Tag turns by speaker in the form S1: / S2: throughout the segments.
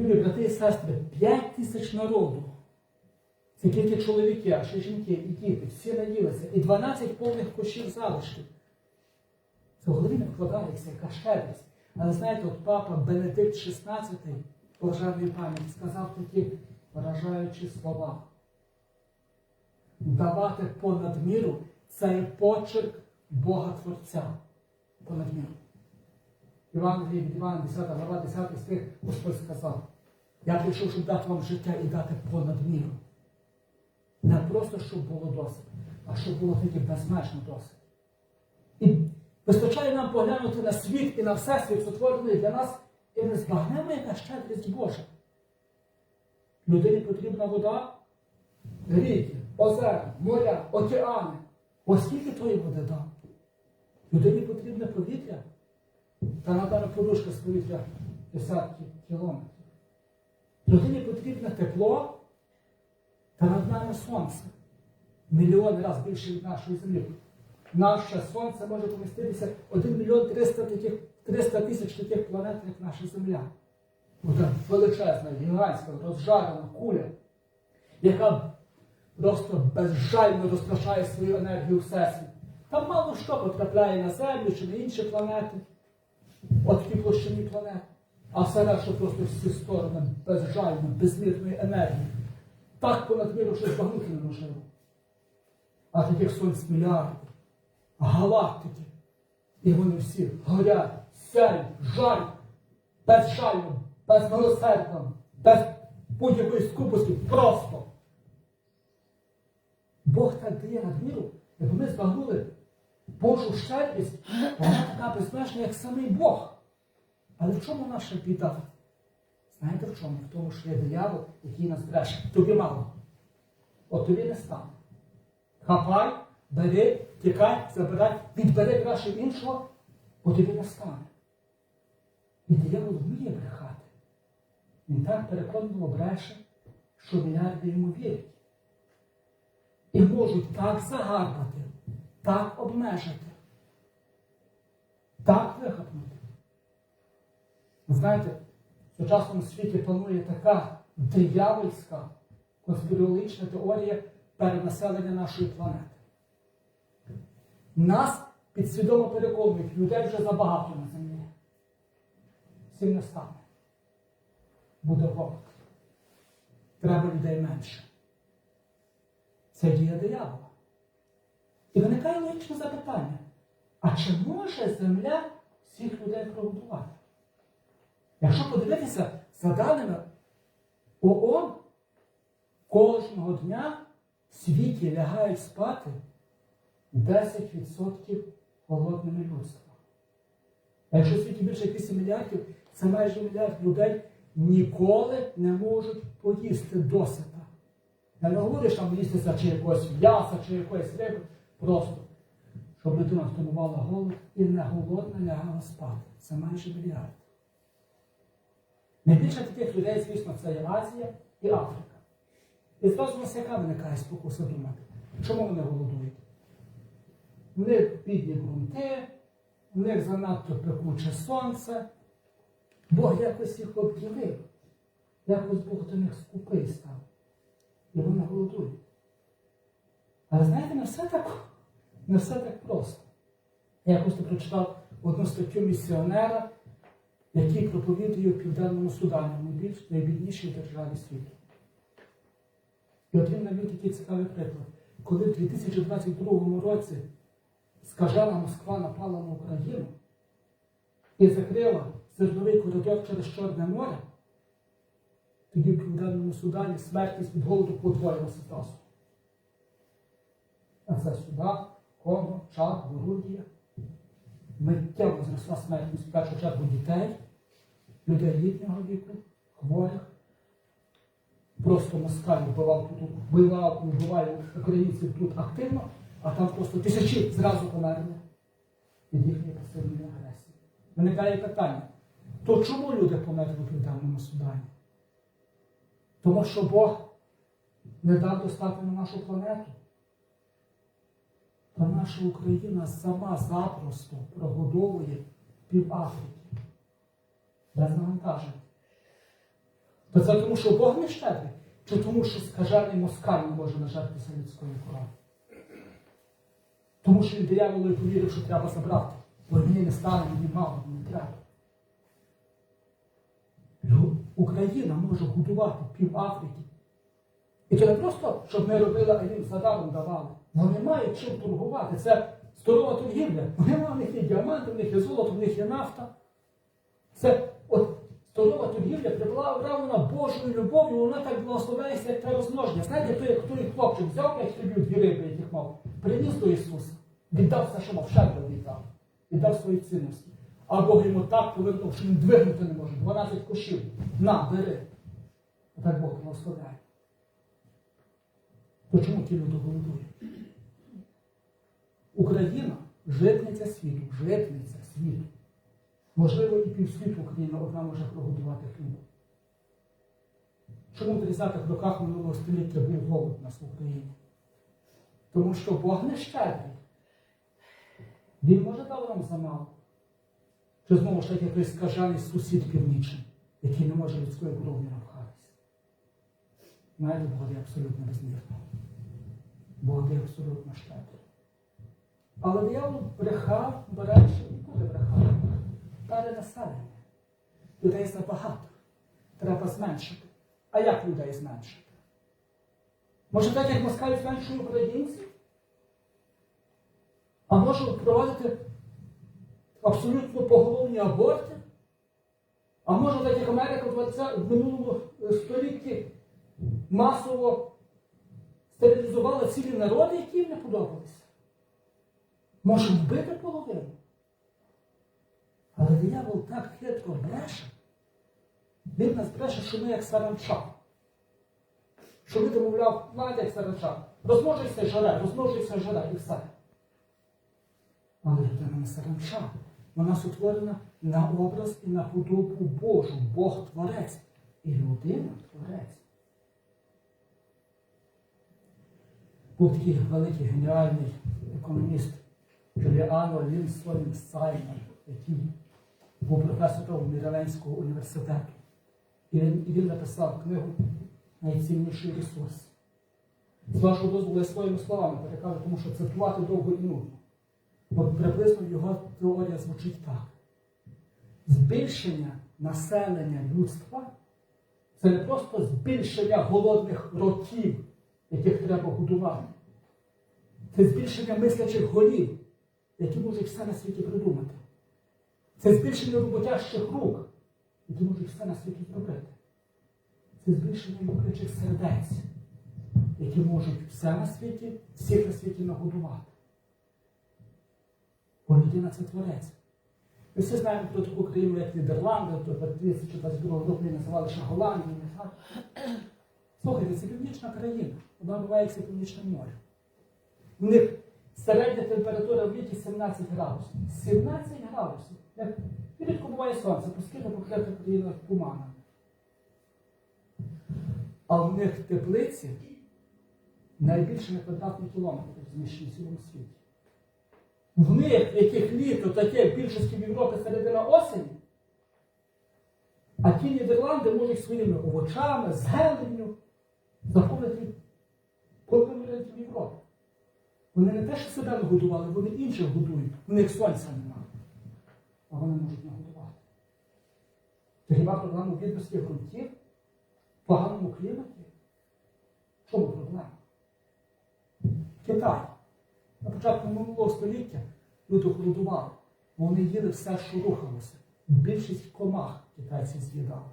S1: Любі брати і сестри, 5 тисяч народу. Це тільки чоловіки, а ще жінки і діти. Всі наїлися. І 12 повних кущів залишків. Це голові не вкладається, яка щедрість. Але знаєте, от папа Бенедикт XVI, блаженної пам'яті, сказав такі вражаючі слова. Давати понад міру це почерк Бога Творця. Понад міру. Євангелії від Івана, 10 глава, 10 стих, Господь сказав, я прийшов, щоб дати вам життя і дати понад міру. Не просто, щоб було досить, а щоб було тільки безмежно досить. І вистачає нам поглянути на світ і на всесвіт, сотворений для нас, і не збагнемо, яка щедрість Божа. Людині потрібна вода, ріки, озера, моря, океани. Ось скільки тої води дав. Людині потрібне повітря. Та надана подушка з повітря десятки кілометрів. Людині потрібне тепло, та над нами сонце. Мільйони разів більше від нашої землі. Наше сонце може поміститися 1 мільйон 300 таких, 300 тисяч таких планет, як наша Земля. Ота величезна, гігантська, розжарена куля, яка просто безжально розкрашає свою енергію всесвіт. Там мало що потрапляє на Землю чи на інші планети, от ті площині планет. А все решта просто всі сторони безжально, безмірної енергії. Так понад міру що збагнути неможливо. А таких сонць мільярди, галактики. І вони всі горять, сяють, жарять, безжально, безмилосердно, без будь-якої скупості, просто. Бог так дає надміру, якби ми збагнули Божу щедрість, вона така безмежна, як самий Бог. Але в чому наша біда? Знаєте в чому? В тому, що є диявол, який нас бреше. Тобі мало. От тобі не стане. Хапай, бери, тікай, забирай, відбери краще іншого, бо тобі не стане. І диявол вміє брехати. Він так переконливо бреше, що мільярди йому вірять. І можуть так загарбати, так обмежити, так вихопнути. Ви знаєте, в сучасному світі панує така диявольська конспірологічна теорія перенаселення нашої планети. Нас підсвідомо переконують, людей вже забагато на землі. Всім не стане. Буде голод. Треба людей менше. Це дія диявола. І виникає логічне запитання: а чи може земля всіх людей прогодувати? Якщо подивитися за даними ООН, кожного дня в світі лягають спати 10% голодними людства. Якщо в світі більше 8 мільярдів, це майже мільярд людей ніколи не можуть поїсти досита. Я не говорю, що там їстися чи якогось м'яса, чи якоїсь риби, просто, щоб людина втамувала голод і не голодна лягала спати. Це майже мільярд. Найбільше таких людей, звісно, це є Азія і Африка. І зразу у нас яка виникає спокуса думати? Чому вони голодують? В них бідні ґрунти, в них занадто пекуче сонце. Бог якось їх обділив. Якось Бог до них скупий став. І вони голодують. Але знаєте, не все так, не все так просто. Я якось прочитав одну статтю місіонера, який проповідує в Південному Судані, найбільш найбіднішій державі світу. І от він навів такий цікавий приклад. Коли в 2022 році скажена Москва напала на Україну і закрила зерновий коридор через Чорне море, тоді в Південному Судані смертність від голоду подвоїлася зразу. А це Судан, Конго, Чад, Бурundія. Миттєво зросла смертність в першу чергу дітей, людей літнього віку, хворих. Просто москаль вбивав тут, вбивав, вбиває українців тут активно, а там просто тисячі зразу померли від їхньої пасивної агресії. Виникає питання, то чому люди померли у Південному Судані? Тому що Бог не дав достатньо на нашу планету. Та наша Україна сама запросто прогодовує пів Африки. Без навантажень. То це тому, що Бог не щедрий, чи тому, що скажений москаль не може нажертися людської корови? Тому що він дияволу повірив, що треба забрати. Бо мені не стане, мені мало, не треба. Україна може годувати пів Африки. І це не просто, щоб ми робили, а їм задаром давали. Вони мають чим торгувати. Це здорова торгівля. Вони в них є діаманти, в них є золото, в них є нафта. Це от здорова торгівля приправлена Божою любов'ю, вона так благословляється, як те розмноження. Знаєте, той, як той хлопчик взяв п'ять хлібів, дві риби, яких мав, приніс до Ісуса, віддав все, що мав, щедро віддав, віддав свої цінності. А Бог йому так повернув, що він двигнути не може. 12 кошів. На, бери. Так Бог благословляє. Чому ті люди голодують? Україна житниця світу, житниця світу. Можливо, і півсвіту Україна одна може прогодувати хлібом. Чому в 30-х роках минулого століття був голод у нас в Україні? Тому що Бог не щедрий. Він може дав нам замало. Чи знову ж таки якийсь скажений сусід північний, який не може людською кров'ю напхатися. Знаєте, Бог є абсолютно безмірно. Бог є абсолютно щедрий. Але диявол брехав, берече і буде брехати. Перенаселення. Людей забагато. Треба зменшити. А як людей зменшити? Може так, як москаль зменшує українців? А може впровадити абсолютно поголовні аборти? А може так, як Америка в минулому столітті масово стерилізувала цілі народи, які їм не подобалися? Може вбити половину? Але диявол так хитро бреше. Він нас бреше, що ми як саранча. Що ми домовляв, знаєте, як саранча. Розмножуйся жаре, розмножуйся жаре і все. Але людина не саранча. Вона сотворена на образ і на подобу Божу. Бог творець. І людина творець. Був такий великий геніальний економіст Джуліано Лінсон Саймон, який був професором Міраленського університету. І він, і він написав книгу Найцінніший ресурс. З вашого дозволу я своїми словами перекажу, тому що цитувати довго і нудно. От приблизно його теорія звучить так. Збільшення населення людства це не просто збільшення голодних років, яких треба годувати. Це збільшення мислячих голів, які можуть все на світі придумати. Це збільшення роботящих рук, які можуть все на світі зробити. Це збільшення люблючих сердець, які можуть все на світі, всіх на світі нагодувати. Бо людина це творець. Ми всі знаємо про таку країну, як Нідерланди, то 2022 року називали ще Голландією. не так? Слухайте, це північна країна, вона бувається Північним морем. У них середня температура в літі 17 градусів. 17 градусів. Як рідко буває сонце, оскільки покрита країна туманом. А в них теплиці найбільше на квадратний кілометр зміщені в цілому світі. В них, яких літо таке в більшості в Європі середина осені, а ті Нідерланди можуть своїми овочами, зеленню заповнити половину ринків Європи. Вони не те, що себе не годували, вони інших годують. У них сонця немає. А вони можуть нагодувати. То хіба проблема бідності ґрунтів? В поганому кліматі? В чому проблема? Китай. На початку минулого століття люди голодували. бо Вони їли все, що рухалося. Більшість комах китайці з'їдали.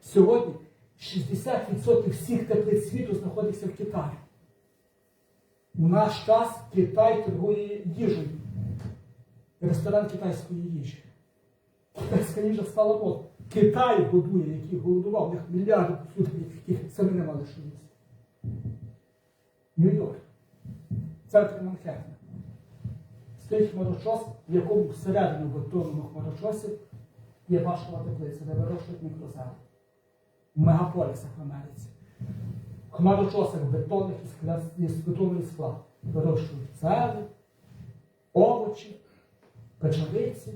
S1: Сьогодні 60% всіх теплиць світу знаходиться в Китаї. У наш час Китай торгує їжею. Ресторан китайської їжі. Китайська їжа стала мод. Китай годує, який голодував, у них мільярди яких самі не мали що. Нью-Йорк. Центр Манхеттена. Стоїть хмарочос, в якому всередині бетонному хмарочосі є башкова теплиця, де вирощують мікрозелень. В мегаполісах в Америці. Хмарочосах бетонних із бетонної скла вирощують зелень, овочі, печериці,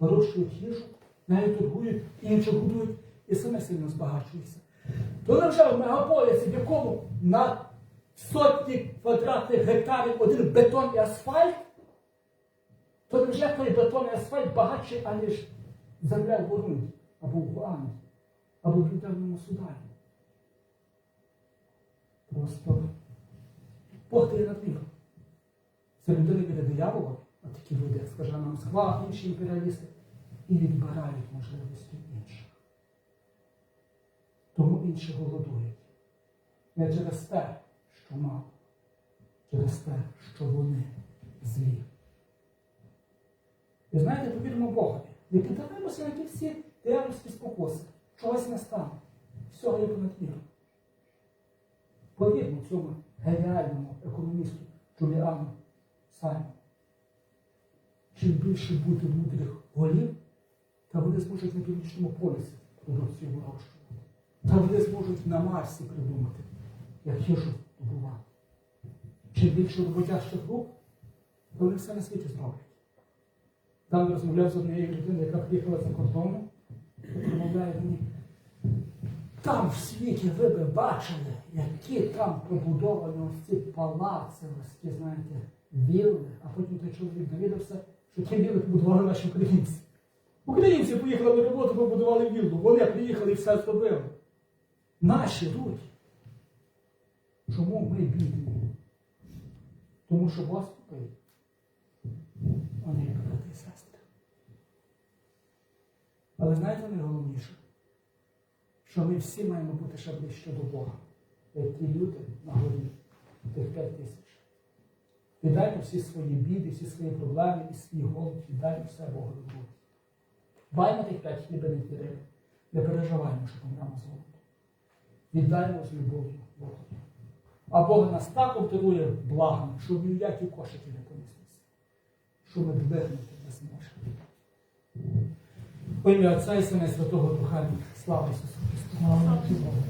S1: вирощують їжу, навіть торгують, інші годують і саме сильно збагачуєшся. То невже в мегаполісі, в якому на сотні квадратних гектарів один бетон і асфальт, то невже той бетон і асфальт багатший, аніж земля в Бурунді, або в Гуані, або в Південному Судані? Просто Бог дає надміру. Це людина від диявола, а такі люди, як скаже нам Москва, інші імперіалісти, і відбирають можливості інших. Тому інші голодують. Не через те, що мало, через те, що вони злі. І знаєте, повіримо Богові. Не піддаваємося на ті всі диявольські спокуси. Чогось не стане. Всього є понад міру. Повірмо цьому геніальному економісту Джуліану Саймону. Чим більше буде мудрих голів, та вони зможуть на північному полюсі продукцію вирощувати. Та вони зможуть на Марсі придумати, як їжу добувати. Чим більше роботящих рук, то вони все на світі зроблять. Там розмовляв з однією людиною, яка приїхала за кордоном, і промовляє мені, там в світі ви би бачили, які там побудовані ось ці палаци, ось ці, знаєте, вілли, а потім той чоловік довідався, що ті вілли побудували наші українці. Українці поїхали на роботу, побудували віллу, вони приїхали і все зробили. Наші руки. Чому ми бідні? Тому що вас купив. Вони як брати і сестри. Але знаєте найголовніше? що ми всі маємо бути ще ближче до Бога, як ті люди на горі, тих п'ять тисяч. Віддайте всі свої біди, всі свої проблеми і свій голод, віддайте все Богу в руки. Дбаймо тих п'ять хлібиних вірив, не переживаємо, що помремо з голоду. Віддаймо з любов'ю Богу. А Бог нас так обдарує благом, що ні в які кошики не поміститься, що ми двигнути не зможемо. В ім'я Отця і Сина і Святого Духа. Слава Ісусу Христу!